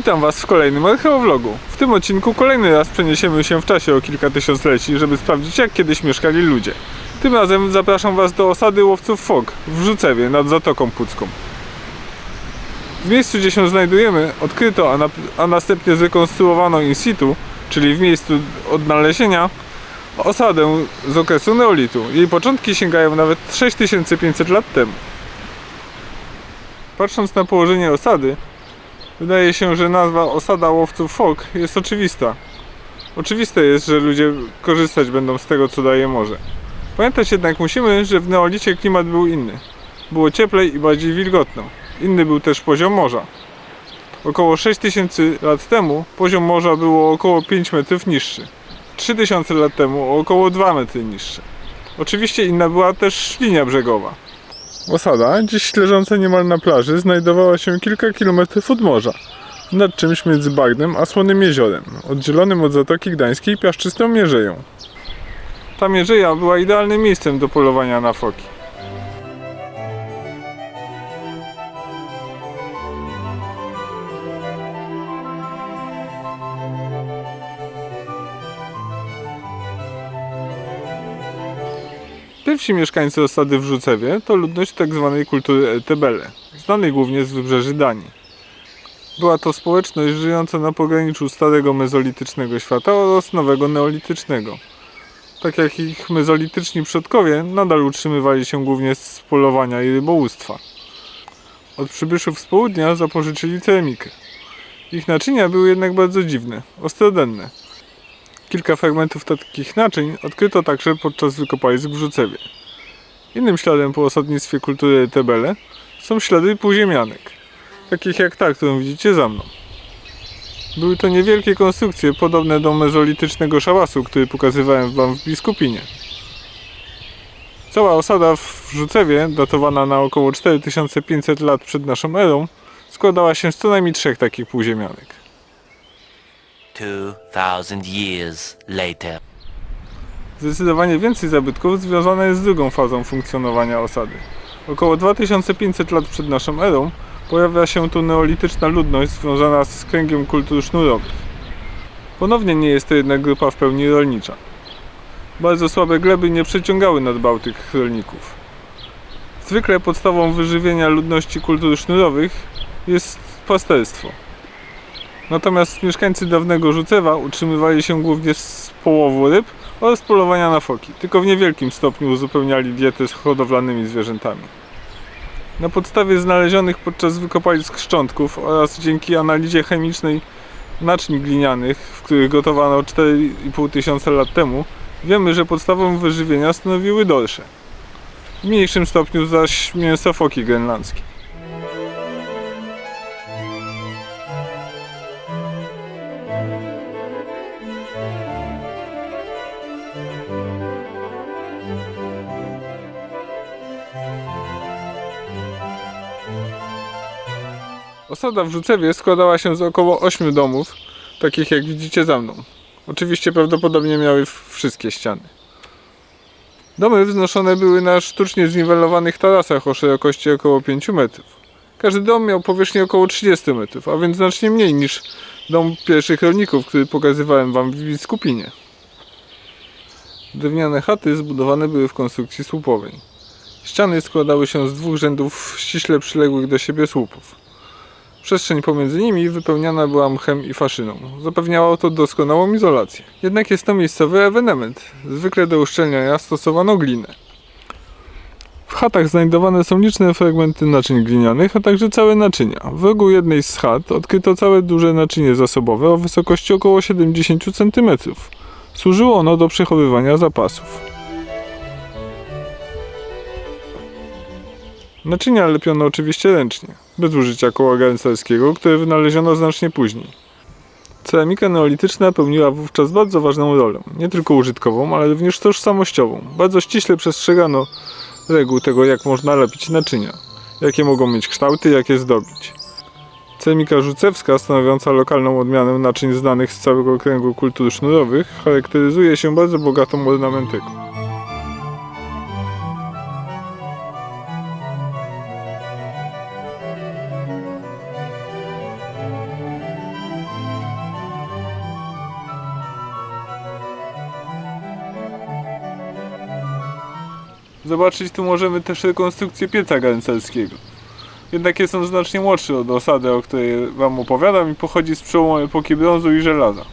Witam Was w kolejnym archeovlogu. W tym odcinku kolejny raz przeniesiemy się w czasie o kilka tysiącleci, żeby sprawdzić jak kiedyś mieszkali ludzie. Tym razem zapraszam Was do osady łowców fok w Rzucewie nad Zatoką Pucką. W miejscu, gdzie się znajdujemy, odkryto, a, na, a następnie zrekonstruowano in situ, czyli w miejscu odnalezienia, osadę z okresu neolitu. Jej początki sięgają nawet 6500 lat temu. Patrząc na położenie osady, wydaje się, że nazwa osada łowców fok jest oczywista. Oczywiste jest, że ludzie korzystać będą z tego, co daje morze. Pamiętać jednak musimy, że w neolicie klimat był inny. Było cieplej i bardziej wilgotno. Inny był też poziom morza. Około 6000 lat temu poziom morza było około 5 metrów niższy. 3000 lat temu około 2 metry niższy. Oczywiście inna była też linia brzegowa. Osada, dziś leżąca niemal na plaży, znajdowała się kilka kilometrów od morza, nad czymś między bagnem a słonym jeziorem, oddzielonym od Zatoki Gdańskiej piaszczystą mierzeją. Ta mierzeja była idealnym miejscem do polowania na foki. Pierwsi mieszkańcy osady w Rzucewie to ludność tzw. kultury Eltebele, znanej głównie z wybrzeży Danii. Była to społeczność żyjąca na pograniczu starego mezolitycznego świata oraz nowego neolitycznego. Tak jak ich mezolityczni przodkowie, nadal utrzymywali się głównie z polowania i rybołówstwa. Od przybyszów z południa zapożyczyli ceramikę. Ich naczynia były jednak bardzo dziwne, ostrodenne. Kilka fragmentów takich naczyń odkryto także podczas wykopalisk w Rzucewie. Innym śladem po osadnictwie kultury Tebele są ślady półziemianek, takich jak ta, którą widzicie za mną. Były to niewielkie konstrukcje podobne do mezolitycznego szałasu, który pokazywałem wam w Biskupinie. Cała osada w Rzucewie, datowana na około 4500 lat przed naszą erą, składała się z co najmniej trzech takich półziemianek. 2,000 years later. Zdecydowanie więcej zabytków związane jest z drugą fazą funkcjonowania osady. Około 2500 lat przed naszą erą pojawia się tu neolityczna ludność związana z kręgiem kultur sznurowych. Ponownie nie jest to jednak grupa w pełni rolnicza. Bardzo słabe gleby nie przeciągały nad Bałtyk rolników. Zwykle podstawą wyżywienia ludności kultur sznurowych jest pasterstwo. Natomiast mieszkańcy dawnego Rzucewa utrzymywali się głównie z połowu ryb oraz polowania na foki, tylko w niewielkim stopniu uzupełniali dietę z hodowlanymi zwierzętami. Na podstawie znalezionych podczas wykopalisk szczątków oraz dzięki analizie chemicznej naczyń glinianych, w których gotowano 4,5 tysiąca lat temu, wiemy, że podstawą wyżywienia stanowiły dorsze. W mniejszym stopniu zaś mięso foki grenlandzkiej. Osada w Rzucewie składała się z około 8 domów, takich jak widzicie za mną. Oczywiście prawdopodobnie miały wszystkie ściany. Domy wznoszone były na sztucznie zniwelowanych tarasach o szerokości około 5 metrów. Każdy dom miał powierzchnię około 30 metrów, a więc znacznie mniej niż dom pierwszych rolników, który pokazywałem wam w Biskupinie. Drewniane chaty zbudowane były w konstrukcji słupowej. Ściany składały się z dwóch rzędów ściśle przyległych do siebie słupów. Przestrzeń pomiędzy nimi wypełniana była mchem i faszyną. Zapewniało to doskonałą izolację. Jednak jest to miejscowy ewenement. Zwykle do uszczelniania stosowano glinę. W chatach znajdowane są liczne fragmenty naczyń glinianych, a także całe naczynia. W rogu jednej z chat odkryto całe duże naczynie zasobowe o wysokości około 70 cm. Służyło ono do przechowywania zapasów. Naczynia lepiono oczywiście ręcznie, bez użycia koła garncarskiego, które wynaleziono znacznie później. Ceramika neolityczna pełniła wówczas bardzo ważną rolę, nie tylko użytkową, ale również tożsamościową. Bardzo ściśle przestrzegano reguł tego, jak można lepić naczynia, jakie mogą mieć kształty, jak je zdobić. Ceramika rzucewska, stanowiąca lokalną odmianę naczyń znanych z całego kręgu kultur sznurowych, charakteryzuje się bardzo bogatą ornamentyką. Zobaczyć tu możemy też rekonstrukcję pieca garncarskiego. Jednak jest on znacznie młodszy od osady, o której Wam opowiadam i pochodzi z przełomu epoki brązu i żelaza.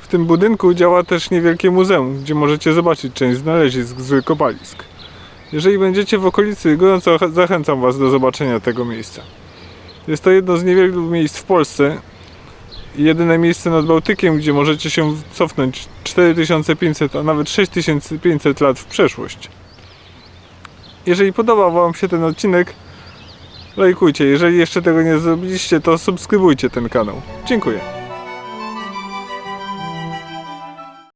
W tym budynku działa też niewielkie muzeum, gdzie możecie zobaczyć część znalezisk z wykopalisk. Jeżeli będziecie w okolicy, gorąco zachęcam Was do zobaczenia tego miejsca. Jest to jedno z niewielu miejsc w Polsce jedyne miejsce nad Bałtykiem, gdzie możecie się cofnąć 4500, a nawet 6500 lat w przeszłość. Jeżeli podobał Wam się ten odcinek, lajkujcie. Jeżeli jeszcze tego nie zrobiliście, to subskrybujcie ten kanał. Dziękuję.